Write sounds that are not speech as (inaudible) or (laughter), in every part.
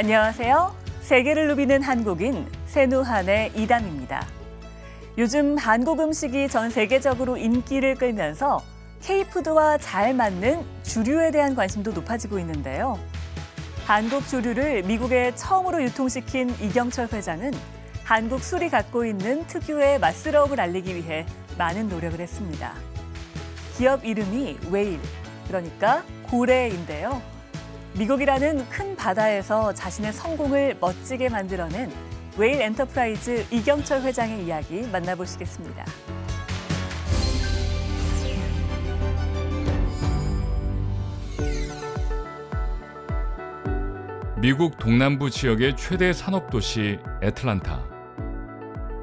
안녕하세요. 세계를 누비는 한국인 세누한의 이담입니다. 요즘 한국 음식이 전 세계적으로 인기를 끌면서 K푸드와 잘 맞는 주류에 대한 관심도 높아지고 있는데요. 한국 주류를 미국에 처음으로 유통시킨 이경철 회장은 한국 술이 갖고 있는 특유의 맛스러움을 알리기 위해 많은 노력을 했습니다. 기업 이름이 웨일, 그러니까 고래인데요. 미국이라는 큰 바다에서 자신의 성공을 멋지게 만들어낸 웨일 엔터프라이즈 이경철 회장의 이야기 만나보시겠습니다. 미국 동남부 지역의 최대 산업 도시 애틀란타.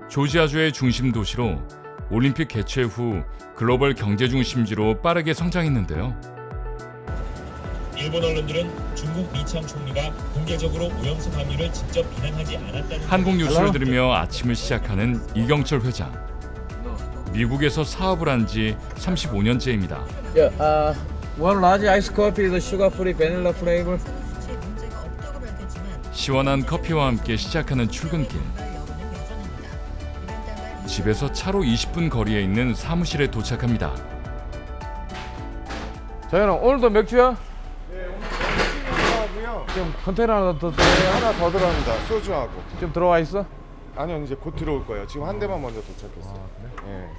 조지아주의 중심 도시로 올림픽 개최 후 글로벌 경제 중심지로 빠르게 성장했는데요. 일본 언론들은 중국 리창 총리가 공개적으로 오염수 함유를 직접 비난하지 않았다는 한국 뉴스를 들으며 아침을 시작하는 이경철 회장. 미국에서 사업을 한 지 35년째입니다. Yeah, uh, one large iced coffee with a sugar-free vanilla flavor. 시원한 커피와 함께 시작하는 출근길. 집에서 차로 20분 거리에 있는 사무실에 도착합니다. 저희는 오늘도 맥주야? 지금 컨테이너 하나 더, 더, 네, 하나 더 들어갑니다. 소주하고. 좀 들어와 있어? 아니요, 이제 곧 들어올 거예요. 지금 한 대만 먼저 도착했어요. 네.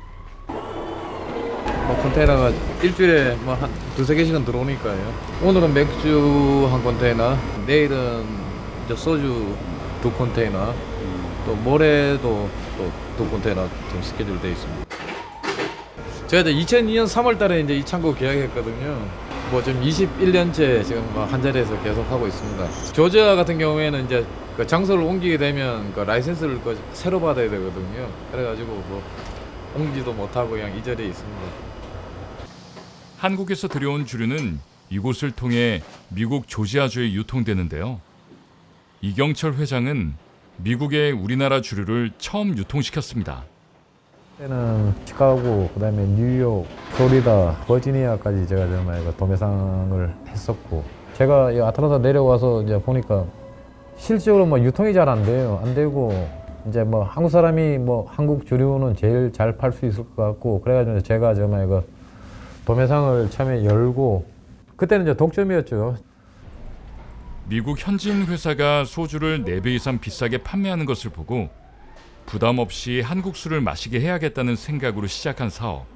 뭐 컨테이너가 일주일에 뭐 한 두세 개씩은 들어오니까요. 오늘은 맥주 한 컨테이너, 내일은 이제 소주 두 컨테이너, 또 모레도 또 두 컨테이너 지금 스케줄 돼 있습니다. 제가 이제 2002년 3월 달에 이제 이 창고 계약했거든요. 뭐 지금 21년째 지금 뭐한 자리에서 계속 하고 있습니다. 조지아 같은 경우에는 이제 그 장소를 옮기게 되면 그 라이센스를 그 새로 받아야 되거든요. 그래가지고 뭐 옮기지도 못하고 그냥 이 자리에 있습니다. 한국에서 들여온 주류는 이곳을 통해 미국 조지아주에 유통되는데요. 이경철 회장은 미국에 우리나라 주류를 처음 유통시켰습니다. 때는 시카고, 그다음에 뉴욕, 플로리다, 버지니아까지 제가 정말 그 도매상을 했었고, 제가 이 아틀란타 내려와서 이제 보니까 실질적으로 뭐 유통이 잘 안 돼요. 안 되고 이제 뭐 한국 사람이 뭐 한국 주류는 제일 잘 팔 수 있을 것 같고, 그래가지고 제가 정말 그 도매상을 처음에 열고 그때는 이제 독점이었죠. 미국 현지인 회사가 소주를 4배 이상 비싸게 판매하는 것을 보고 부담 없이 한국 술을 마시게 해야겠다는 생각으로 시작한 사업.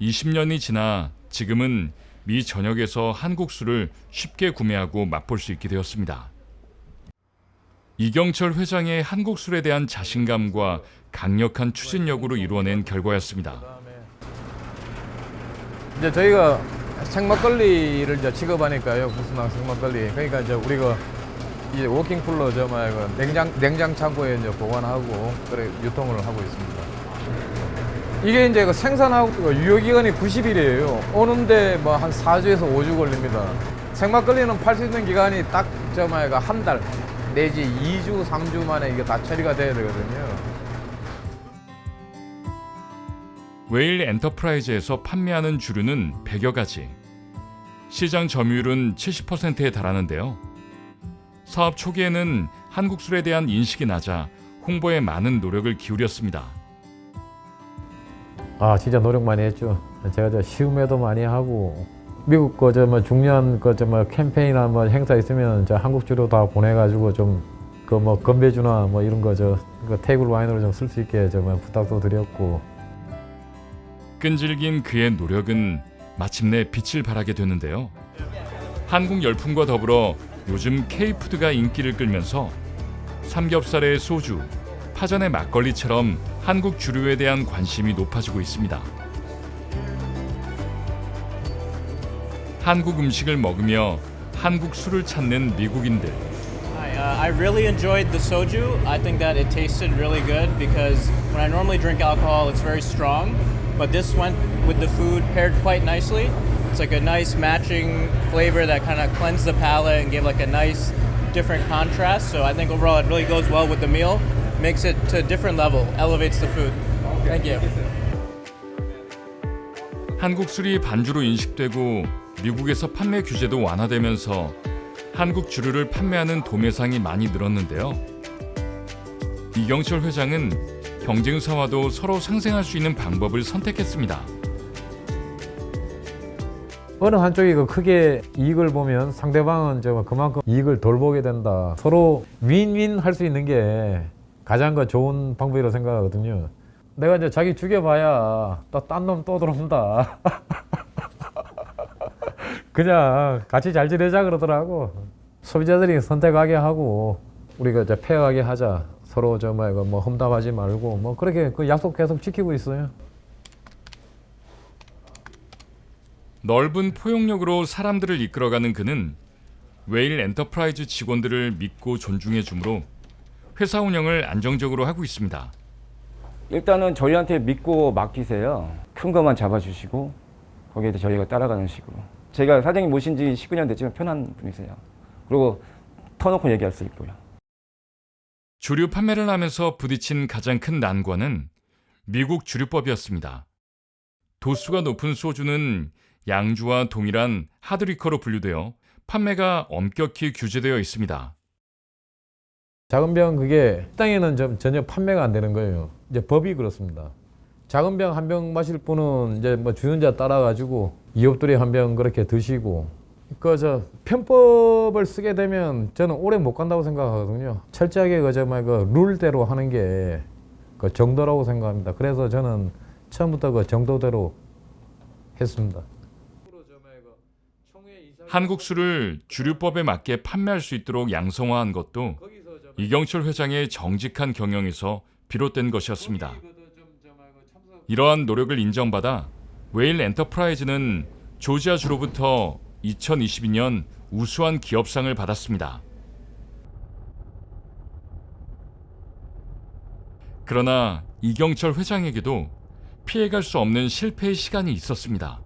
20년이 지나 지금은 미 전역에서 한국 술을 쉽게 구매하고 맛볼 수 있게 되었습니다. 이경철 회장의 한국 술에 대한 자신감과 강력한 추진력으로 이루어낸 결과였습니다. 이제 저희가 생막걸리를 이제 취급하니까요. 구스나 생막걸리. 그러니까 이제 우리가 이제 워킹 저 뭐야 그 냉장 냉장 창고에 이제 보관하고 그래 유통을 하고 있습니다. 이게 이제 그 생산하고 그 유효 기간이 90일이에요. 오는데 뭐 한 4주에서 5주 걸립니다. 생막걸리는 팔 수 있는 기간이 딱저 뭐야 그한 달 내지 2주 3주 만에 이게 다 처리가 돼야 되거든요. 웨일 엔터프라이즈에서 판매하는 주류는 100여 가지. 시장 점유율은 70%에 달하는데요. 사업 초기에는 한국 술에 대한 인식이 낮아 홍보에 많은 노력을 기울였습니다. 아 진짜 노력 많이 했죠. 제가 저 시음회도 많이 하고 미국 거저뭐 중요한 거저뭐 캠페인이나 뭐 행사 있으면 저 한국 주로 다 보내가지고 좀 그 뭐 건배주나 뭐 이런 거저 그 테이블 와인으로 좀 쓸 수 있게 저 뭐 부탁도 드렸고 끈질긴 그의 노력은 마침내 빛을 발하게 되는데요. 한국 열풍과 더불어 요즘 K푸드가 인기를 끌면서 삼겹살의 소주, 파전의 막걸리처럼 한국 주류에 대한 관심이 높아지고 있습니다. 한국 음식을 먹으며 한국 술을 찾는 미국인들. Hi, uh, I really enjoyed the soju. I think that it tasted really good because when I normally drink alcohol, it's very strong. But this went with the food paired quite nicely. It's like a nice matching flavor that kind of cleansed the palate and gave like a nice different contrast. So I think overall it really goes well with the meal, makes it to a different level, elevates the food. Thank you. 한국 술이 반주로 인식되고 미국에서 판매 규제도 완화되면서 한국 주류를 판매하는 도매상이 많이 늘었는데요. 이경철 회장은 경쟁사와도 서로 상생할 수 있는 방법을 선택했습니다. 어느 한쪽이 그 크게 이익을 보면 상대방은 저 그만큼 이익을 덜 보게 된다. 서로 윈윈 할 수 있는 게 가장 그 좋은 방법이라고 생각하거든요. 내가 이제 자기 죽여봐야 또딴놈 또 들어온다. (laughs) 그냥 같이 잘 지내자 그러더라고. 소비자들이 선택하게 하고 우리가 이제 페어하게 하자. 서로 저 뭐야 뭐 험담하지 말고 뭐 그렇게 그 약속 계속 지키고 있어요. 넓은 포용력으로 사람들을 이끌어가는 그는 웨일 엔터프라이즈 직원들을 믿고 존중해 주므로 회사 운영을 안정적으로 하고 있습니다. 일단은 저희한테 믿고 맡기세요. 큰 것만 잡아주시고 거기에 저희가 따라가는 식으로. 제가 사장님 모신 지 19년 됐지만 편한 분이세요. 그리고 터놓고 얘기할 수 있고요. 주류 판매를 하면서 부딪힌 가장 큰 난관은 미국 주류법이었습니다. 도수가 높은 소주는 양주와 동일한 하드리커로 분류되어 판매가 엄격히 규제되어 있습니다. 작은 병 그게 식당에는 좀 전혀 판매가 안 되는 거예요. 이제 법이 그렇습니다. 작은 병 한 병 마실 분은 이제 뭐 주연자 따라 가지고 이웃들이 한 병 그렇게 드시고 그저 편법을 쓰게 되면 저는 오래 못 간다고 생각하거든요. 철저하게 그저 뭐그 룰대로 하는 게 그 정도라고 생각합니다. 그래서 저는 처음부터 그 정도대로 했습니다. 한국 술을 주류법에 맞게 판매할 수 있도록 양성화한 것도 이경철 회장의 정직한 경영에서 비롯된 것이었습니다. 이러한 노력을 인정받아 웨일 엔터프라이즈는 조지아주로부터 2022년 우수한 기업상을 받았습니다. 그러나 이경철 회장에게도 피해갈 수 없는 실패의 시간이 있었습니다.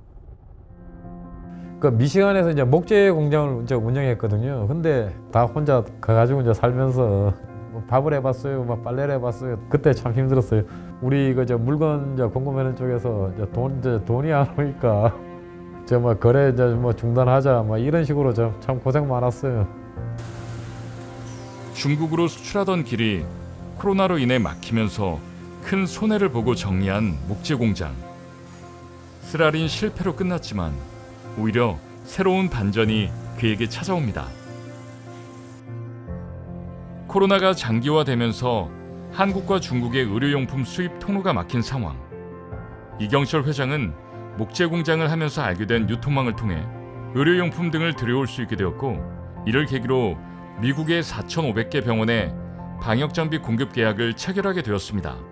그 미시간에서 이제 목재 공장을 이제 운영했거든요. 근데 다 혼자 가가지고 이제 살면서 뭐 밥을 해봤어요, 뭐 빨래를 해봤어요. 그때 참 힘들었어요. 우리 그저 물건 이제 공급하는 쪽에서 이제 돈 이제 돈이 안 오니까 (laughs) 저뭐 거래 이제 뭐 중단하자 뭐 이런 식으로 좀참 고생 많았어요. 중국으로 수출하던 길이 코로나로 인해 막히면서 큰 손해를 보고 정리한 목재 공장. 쓰라린 실패로 끝났지만 오히려 새로운 반전이 그에게 찾아옵니다. 코로나가 장기화되면서 한국과 중국의 의료용품 수입 통로가 막힌 상황. 이경철 회장은 목재 공장을 하면서 알게 된 유통망을 통해 의료용품 등을 들여올 수 있게 되었고 이를 계기로 미국의 4,500개 병원에 방역 장비 공급 계약을 체결하게 되었습니다.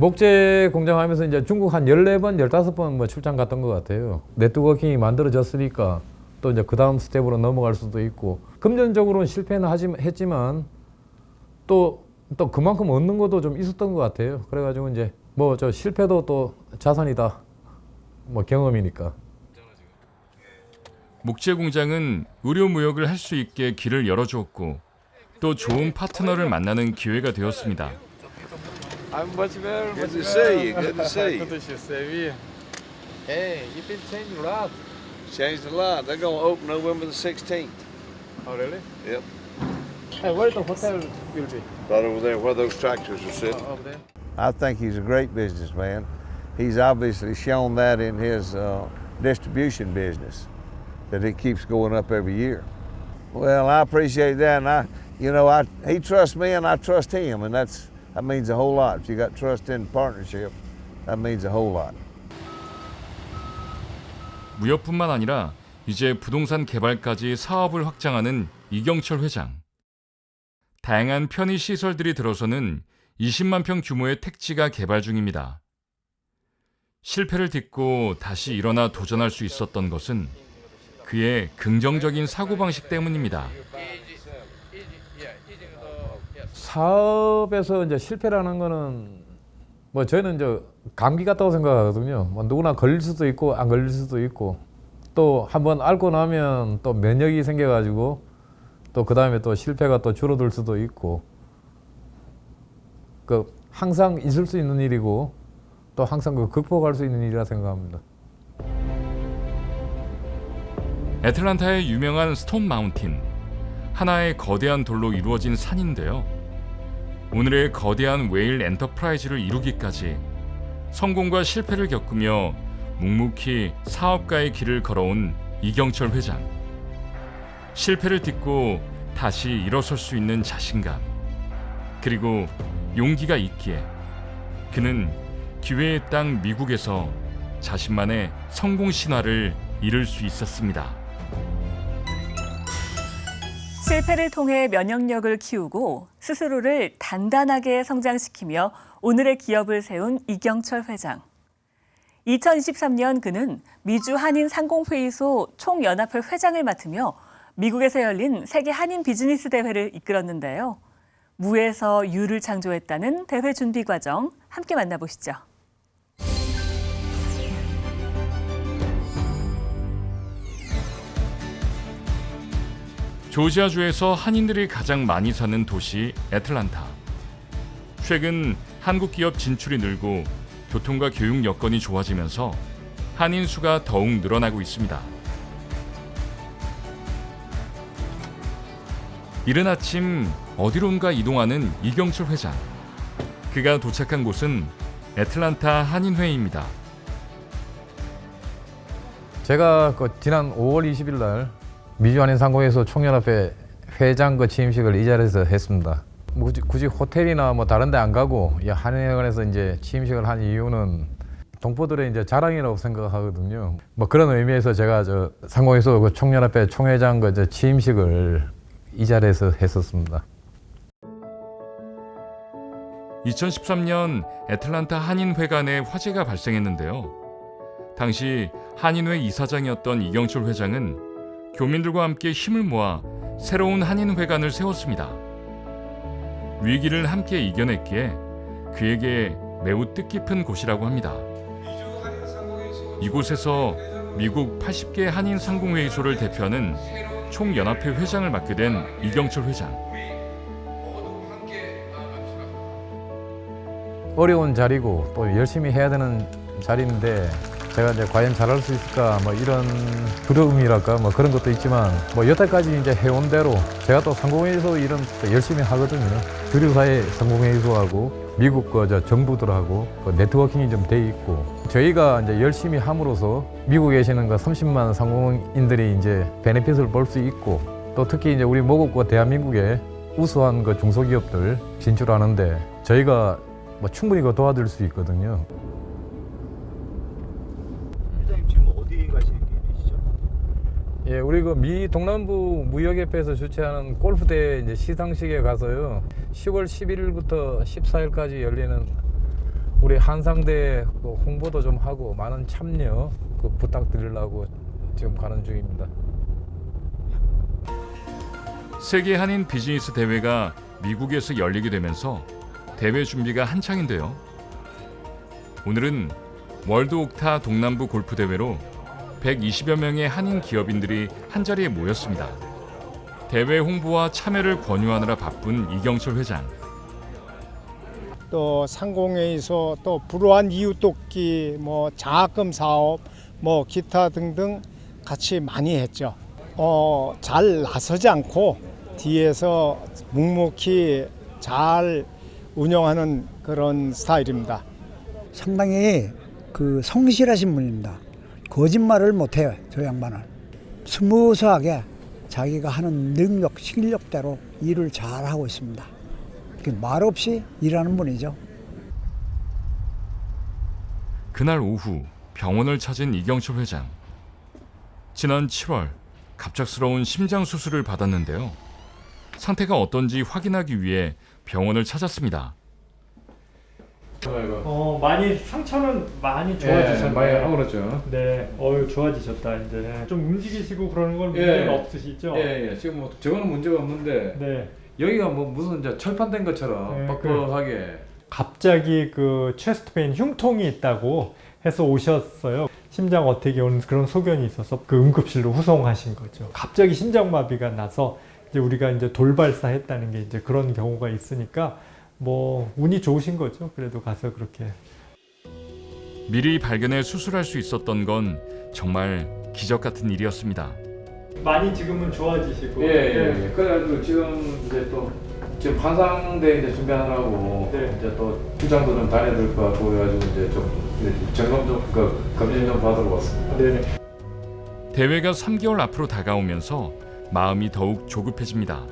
목재 공장 하면서 이제 중국 한 14번, 15번 뭐 출장 갔던 것 같아요. 네트워킹이 만들어졌으니까 또 이제 그 다음 스텝으로 넘어갈 수도 있고 금전적으로는 실패는 하지, 했지만 또, 또 그만큼 얻는 것도 좀 있었던 것 같아요. 그래가지고 이제 뭐 저 실패도 또 자산이다. 뭐 경험이니까. 목재 공장은 의료 무역을 할 수 있게 길을 열어주었고 또 좋은 파트너를 만나는 기회가 되었습니다. I'm much better. Good to see you. Good to see you. Good to see you. Hey, you've been changing a lot. Changed a lot. They're going to open November the 16th. Oh, really? Yep. Hey, where the hotel will be? Right over there where those tractors are sitting. Over there. I think he's a great businessman. He's obviously shown that in his uh, distribution business, that it keeps going up every year. Well, I appreciate that, and I, you know, I he trusts me and I trust him, and that's that means a whole lot. If you got trust in partnership, that means a whole lot. 무역뿐만 아니라 이제 부동산 개발까지 사업을 확장하는 이경철 회장. 다양한 편의 시설들이 들어서는 20만 평 규모의 택지가 개발 중입니다. 실패를 딛고 다시 일어나 도전할 수 있었던 것은 그의 긍정적인 사고방식 때문입니다. 사업에서 이제 실패라는 거는 뭐 저희는 이제 감기 같다고 생각하거든요. 뭐 누구나 걸릴 수도 있고 안 걸릴 수도 있고 또 한번 앓고 나면 또 면역이 생겨가지고 또 그 다음에 또 실패가 또 줄어들 수도 있고 그 항상 있을 수 있는 일이고 또 항상 그 극복할 수 있는 일이라 생각합니다. 애틀란타의 유명한 스톤 마운틴, 하나의 거대한 돌로 이루어진 산인데요. 오늘의 거대한 웨일 엔터프라이즈를 이루기까지 성공과 실패를 겪으며 묵묵히 사업가의 길을 걸어온 이경철 회장. 실패를 딛고 다시 일어설 수 있는 자신감, 그리고 용기가 있기에 그는 기회의 땅 미국에서 자신만의 성공 신화를 이룰 수 있었습니다. 실패를 통해 면역력을 키우고 스스로를 단단하게 성장시키며 오늘의 기업을 세운 이경철 회장. 2023년 그는 미주 한인 상공회의소 총연합회 회장을 맡으며 미국에서 열린 세계 한인 비즈니스 대회를 이끌었는데요. 무에서 유를 창조했다는 대회 준비 과정 함께 만나보시죠. 조지아주에서 한인들이 가장 많이 사는 도시 애틀란타. 최근 한국 기업 진출이 늘고 교통과 교육 여건이 좋아지면서 한인 수가 더욱 늘어나고 있습니다. 이른 아침 어디론가 이동하는 이경철 회장. 그가 도착한 곳은 애틀란타 한인회의입니다. 제가 그 지난 5월 20일 날 미주한인 상공회에서 총연합회 회장 그 취임식을 이 자리에서 했습니다. 뭐 굳이, 굳이 호텔이나 뭐 다른 데 안 가고 이 한인회관에서 이제 취임식을 한 이유는 동포들의 이제 자랑이라고 생각하거든요. 뭐 그런 의미에서 제가 저 상공회에서 그 총연합회 총회장 그저 취임식을 이 자리에서 했었습니다. 2013년 애틀란타 한인회관에 화재가 발생했는데요. 당시 한인회 이사장이었던 이경철 회장은 교민들과 함께 힘을 모아 새로운 한인회관을 세웠습니다. 위기를 함께 이겨냈기에 그에게 매우 뜻깊은 곳이라고 합니다. 이곳에서 미국 80개 한인 상공회의소를 대표하는 총연합회 회장을 맡게 된 이경철 회장. 어려운 자리고 또 열심히 해야 되는 자리인데 제가 이제 과연 잘할 수 있을까 뭐 이런 두려움이랄까 뭐 그런 것도 있지만 뭐 여태까지 이제 해온 대로 제가 또 상공회의소 일은 또 열심히 하거든요. 주류사회 상공회의소하고 미국 그저 정부들하고 그 네트워킹이 좀 돼 있고 저희가 이제 열심히 함으로써 미국에 계시는 그 30만 상공인들이 이제 베네핏을 볼 수 있고 또 특히 이제 우리 모국과 대한민국의 우수한 그 중소기업들 진출하는데 저희가 뭐 충분히 그 도와줄 수 있거든요. 회장님 지금 어디 가시는 길이시죠? 예, 우리 그 미 동남부 무역협회에서 주최하는 골프대회 이제 시상식에 가서요. 10월 11일부터 14일까지 열리는 우리 한상대 그 홍보도 좀 하고 많은 참여 그 부탁드리려고 지금 가는 중입니다. 세계 한인 비즈니스 대회가 미국에서 열리게 되면서 대회 준비가 한창인데요. 오늘은 월드 옥타 동남부 골프 대회로 120여 명의 한인 기업인들이 한 자리에 모였습니다. 대회 홍보와 참여를 권유하느라 바쁜 이경철 회장. 또 상공회의소 또 불우한 이웃 돕기 뭐 장학금 사업 뭐 기타 등등 같이 많이 했죠. 어, 잘 나서지 않고 뒤에서 묵묵히 잘 운영하는 그런 스타일입니다. 상당히 그 성실하신 분입니다. 거짓말을 못해요, 저 양반은. 스무스하게 자기가 하는 능력, 실력대로 일을 잘 하고 있습니다. 말 없이 일하는 분이죠. 그날 오후 병원을 찾은 이경철 회장. 지난 7월 갑작스러운 심장 수술을 받았는데요. 상태가 어떤지 확인하기 위해 병원을 찾았습니다. 어 많이 상처는 많이 예, 좋아지셨나요? 많이 그렇죠. 네, 어유 좋아지셨다 이제 좀 움직이시고 그러는 건 예. 문제는 없으시죠? 예, 예. 지금 뭐 저거는 문제가 없는데 네. 여기가 뭐 무슨 이제 철판된 것처럼 네, 뻑뻑하게 갑자기 그 체스트 페인 흉통이 있다고 해서 오셨어요. 심장 어택이 오는 그런 소견이 있어서 그 응급실로 후송하신 거죠. 갑자기 심장마비가 나서 이제 우리가 이제 돌발사했다는 게 이제 그런 경우가 있으니까 뭐 운이 좋으신 거죠. 그래도 가서 그렇게 미리 발견해 수술할 수 있었던 건 정말 기적 같은 일이었습니다. 많이 지금은 좋아지시고. 예, 예, 예. 그래가지고 지금 이제 또 지금 환상대 이제 준비하느라고 네. 이제 또 출장도 좀 다녀야 될 것 같고 그래가지고 이제 좀 이제 점검 좀 그, 검진 좀 받으러 왔습니다. 네네. 대회가 3개월 앞으로 다가오면서 마음이 더욱 조급해집니다.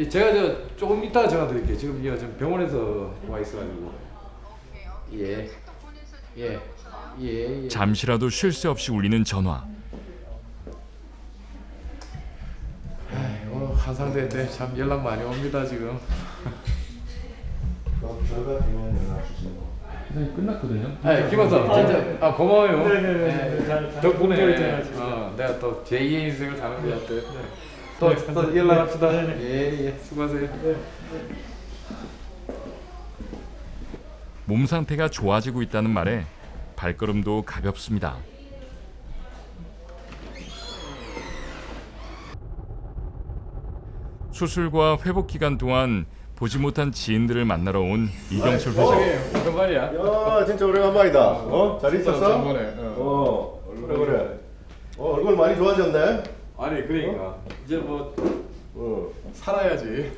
예, 제가 저 조금 이따 전화 드릴게요. 지금 이거 지금 병원에서 와 있어가지고. 예. 예. 예. 예. 잠시라도 쉴 새 없이 울리는 전화. 아이고 한상대 때참 연락 많이 옵니다 지금. 결과 되면 연락 주세요. 선생님 끝났거든요. 아, 김원사 진짜 아 고마워요. 네 네네. 예, 잘- 잘 덕분에 목도리 잘 어, 내가 또 제2의 인생을 사는 것 같아. 네, 또, 또 감사합니다. 연락합시다. 네네. 예, 예, 수고하세요. 몸 상태가 좋아지고 있다는 말에 발걸음도 가볍습니다. 수술과 회복 기간 동안 보지 못한 지인들을 만나러 온 이경철 회장. 무슨 말이야? 야 진짜 오래간만이다. 어? 잘 있었어? 저번에, 어. 어. 그래 그래. 어 얼굴 많이 좋아졌네. 아니 그러니까 이제 뭐 어. 살아야지.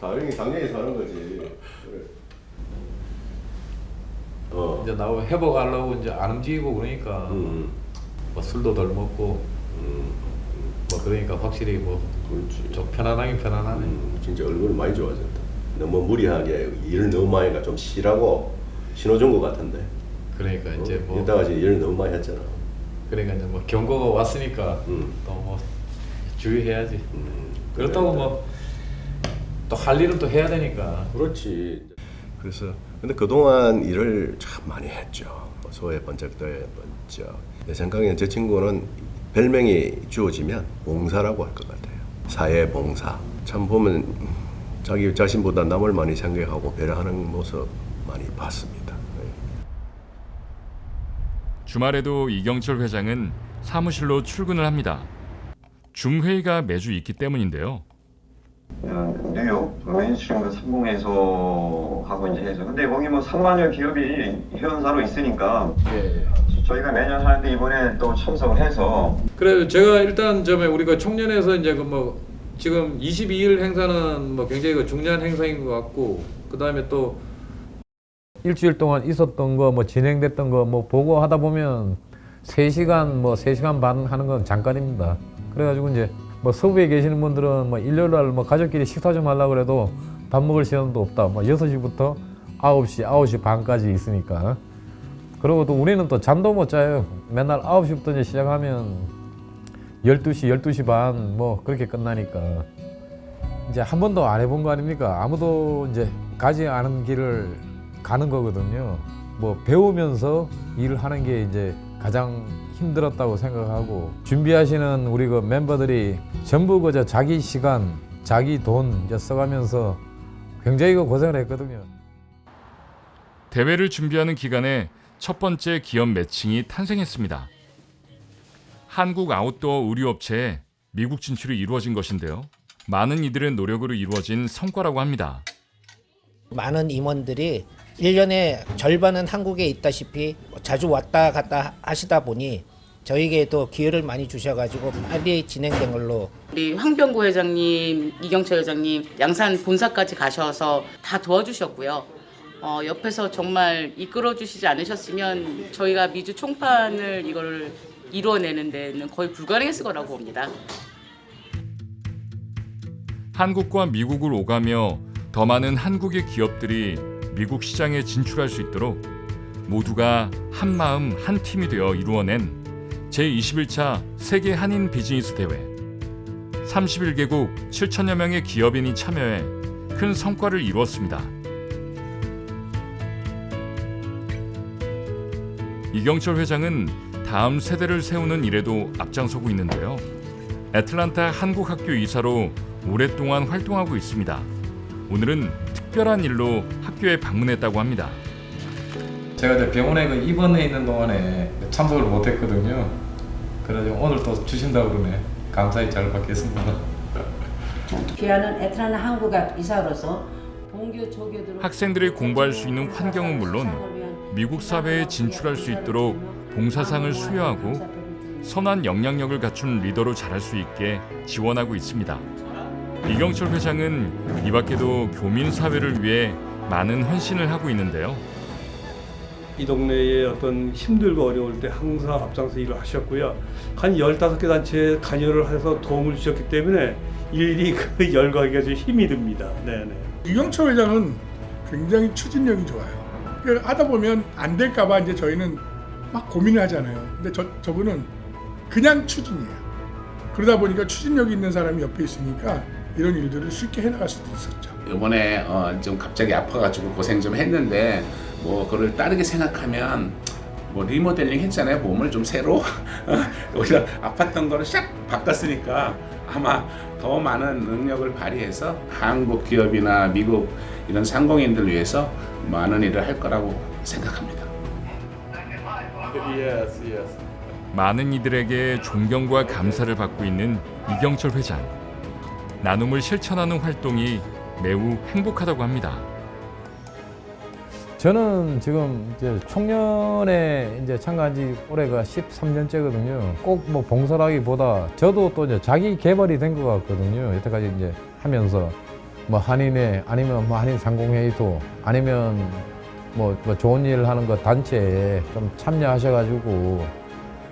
당연히 당연히 사는 거지. 그래. 어. 이제 나고 회복하려고 이제 안 움직이고 그러니까 음. 뭐 술도 덜 먹고 음. 뭐 그러니까 확실히 뭐좀 그렇지. 편안하긴 편안하네. 음, 진짜 얼굴 많이 좋아졌다. 너무 무리하게 일을 너무 많이 하니까 좀 쉬라고 신호 준 것 같은데. 그러니까 어? 이제 뭐 이따가 이제 일을 너무 많이 했잖아. 그러니까 이제 뭐 경고가 왔으니까 음. 또뭐 주의해야지. 음. 그렇다고 뭐또 할 일은 또 해야 되니까. 그렇지. 그래서 근데 그동안 일을 참 많이 했죠. 뭐 소에 번쩍도에 번쩍. 내 생각에는 저 친구는 별명이 주어지면 봉사라고 할 것 같아요. 사회 봉사. 참 보면 자기 자신보다 남을 많이 생각하고 배려하는 모습 많이 봤습니다. 네. 주말에도 이경철 회장은 사무실로 출근을 합니다. 중회의가 매주 있기 때문인데요. 어, 뉴욕 메인스트림 그 상공에서 하고 이제 해서 근데 거기 뭐 3만여 기업이 회원사로 있으니까 예. 저희가 매년 하는데 이번에 또 참석을 해서 그래 제가 일단 저에 우리가 청년에서 이제 그 뭐 지금 22일 행사는 뭐 굉장히 그 중요한 행사인 것 같고 그 다음에 또 일주일 동안 있었던 거 뭐 진행됐던 거 뭐 보고 하다 보면 3시간 뭐 3시간 반 하는 건 잠깐입니다. 그래가지고 이제 뭐 서부에 계시는 분들은 뭐 일요일 날뭐 가족끼리 식사 좀 하려고 그래도 밥 먹을 시간도 없다. 뭐 6시부터 9시, 9시 반까지 있으니까. 그리고 또 우리는 또 잠도 못 자요. 맨날 9시부터 이제 시작하면 12시, 12시 반 뭐 그렇게 끝나니까. 이제 한 번도 안 해본 거 아닙니까? 아무도 이제 가지 않은 길을 가는 거거든요. 뭐 배우면서 일을 하는 게 이제 가장 힘들었다고 생각하고 준비하시는 우리 그 멤버들이 전부 그저 자기 시간, 자기 돈 이제 써가면서 굉장히 그 고생을 했거든요. 대회를 준비하는 기간에 첫 번째 기업 매칭이 탄생했습니다. 한국 아웃도어 의류업체에 미국 진출이 이루어진 것인데요. 많은 이들의 노력으로 이루어진 성과라고 합니다. 많은 임원들이 1년에 절반은 한국에 있다시피 자주 왔다 갔다 하시다 보니 저에게도 기회를 많이 주셔가지고 빨리 진행된 걸로 우리 황병구 회장님, 이경철 회장님, 양산 본사까지 가셔서 다 도와주셨고요. 어, 옆에서 정말 이끌어 주시지 않으셨으면 저희가 미주 총판을 이거를 이루어내는 데는 거의 불가능했을 거라고 봅니다. 한국과 미국을 오가며 더 많은 한국의 기업들이 미국 시장에 진출할 수 있도록 모두가 한 마음 한 팀이 되어 이루어낸 제21차 세계 한인 비즈니스 대회. 31개국 7천여 명의 기업인이 참여해 큰 성과를 이루었습니다. 이경철 회장은 다음 세대를 세우는 일에도 앞장서고 있는데요. 애틀란타 한국학교 이사로 오랫동안 활동하고 있습니다. 오늘은 특별한 일로 학교에 방문했다고 합니다. 제가 이제 병원에 그 입원해 있는 동안에 참석을 못했거든요. 그래서 오늘 또 주신다고 그러네. 감사히 잘 받겠습니다. (laughs) 귀하는 애틀란타 한국학 이사로서 동교 조교들 학생들이 공부할 수 있는 환경은 물론 미국 사회에 진출할 수 있도록 봉사상을 수여하고 선한 영향력을 갖춘 리더로 자랄 수 있게 지원하고 있습니다. 이경철 회장은 이 밖에도 교민 사회를 위해 많은 헌신을 하고 있는데요. 이 동네에 어떤 힘들고 어려울 때 항상 앞장서 일을 하셨고요. 한 15개 단체에 관여를 해서 도움을 주셨기 때문에 일일이 그 (laughs) 열거하기가 좀 힘이 듭니다. 네네. 이경철 회장은 굉장히 추진력이 좋아요. 그러니까 하다 보면 안 될까봐 이제 저희는 막 고민을 하잖아요. 근데 저, 저분은 그냥 추진이에요. 그러다 보니까 추진력이 있는 사람이 옆에 있으니까 이런 일들을 쉽게 해나갈 수도 있었죠. 이번에 어, 좀 갑자기 아파가지고 고생 좀 했는데 뭐 그걸 다르게 생각하면 뭐 리모델링 했잖아요 몸을 좀 새로 (laughs) 오히려 아팠던 거를 샥 바꿨으니까 아마 더 많은 능력을 발휘해서 한국 기업이나 미국 이런 상공인들 위해서 많은 일을 할 거라고 생각합니다. Yes, yes. 많은 이들에게 존경과 감사를 받고 있는 이경철 회장. 나눔을 실천하는 활동이 매우 행복하다고 합니다. 저는 지금 이제 총련에 이제 참가한 지 올해가 13년째거든요. 꼭 뭐 봉사라기보다 저도 또 이제 자기 개발이 된 것 같거든요. 여태까지 이제 하면서 뭐 한인회 아니면 뭐 한인 상공회의소 아니면 뭐, 뭐 좋은 일 하는 거 단체에 좀 참여하셔가지고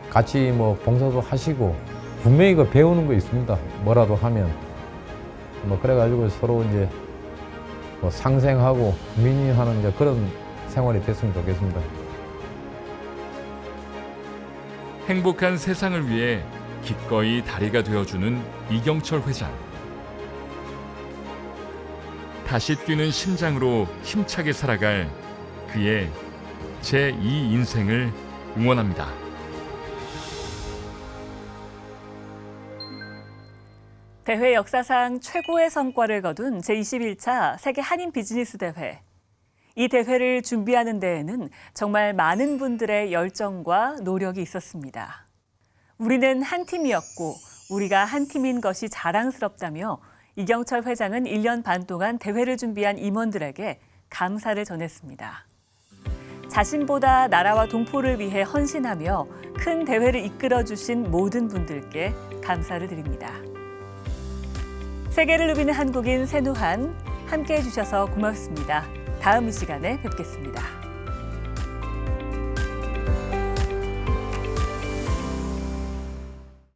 같이 뭐 봉사도 하시고 분명히 그 배우는 거 있습니다. 뭐라도 하면 뭐 그래가지고 서로 이제 뭐 상생하고 민의하는 이제 그런 생활이 됐으면 좋겠습니다. 행복한 세상을 위해 기꺼이 다리가 되어주는 이경철 회장. 다시 뛰는 심장으로 힘차게 살아갈 그의 제2 인생을 응원합니다. 대회 역사상 최고의 성과를 거둔 제21차 세계 한인 비즈니스 대회. 이 대회를 준비하는 데에는 정말 많은 분들의 열정과 노력이 있었습니다. 우리는 한 팀이었고 우리가 한 팀인 것이 자랑스럽다며 이경철 회장은 1년 반 동안 대회를 준비한 임원들에게 감사를 전했습니다. 자신보다 나라와 동포를 위해 헌신하며 큰 대회를 이끌어 주신 모든 분들께 감사를 드립니다. 세계를 누비는 한국인 세누한 함께 해 주셔서 고맙습니다. 다음 이 시간에 뵙겠습니다.